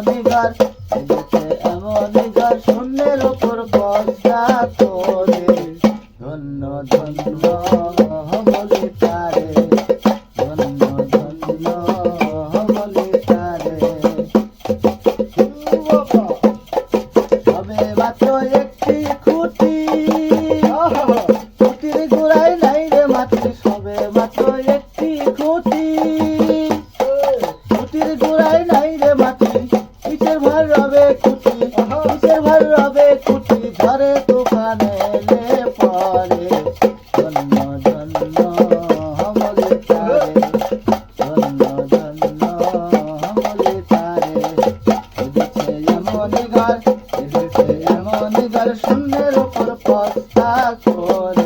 এমনই ঘর এদেশে এমনই ঘর শূন্যের উপর পর্দা তোরে। ধন্য ধন্য মাত্র একটি খুঁটি। খুঁটির গোড়ায় নাই রে মাতৃ সবে মাত্র শূন্যের উপর পস্তা করে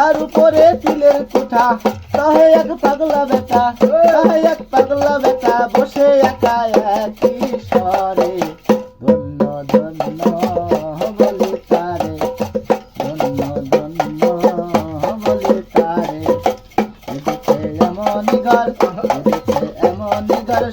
তার উপরে তিলের কুঠা। তাহে এক পাগলা বেটা, তাহে এক পাগলা বেটা, বসে একা একই স্বরে। ধন্য ধন্য বলে তারে, ধন্য ধন্য বলে তারে। এদিকে এমন ঘর এদিকে এমন ঘর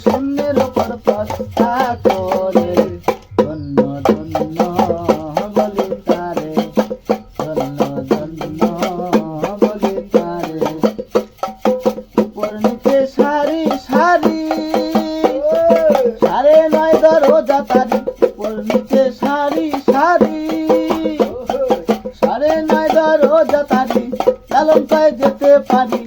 সারি সারি। সারে নাই দরজা তারি লালঙ্কায় যেতে পারি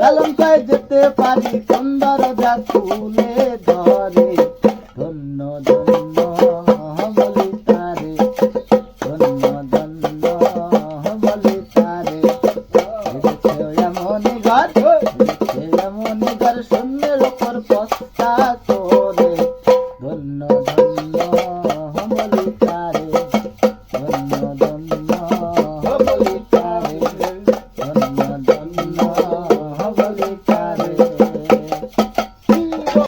লালঙ্কায় যেতে পারি কোন দরজা তুলে ধরে, ধন্য ধন্য বলি ধন্য ধন্য বলি তারে। এমন 人呐、啊。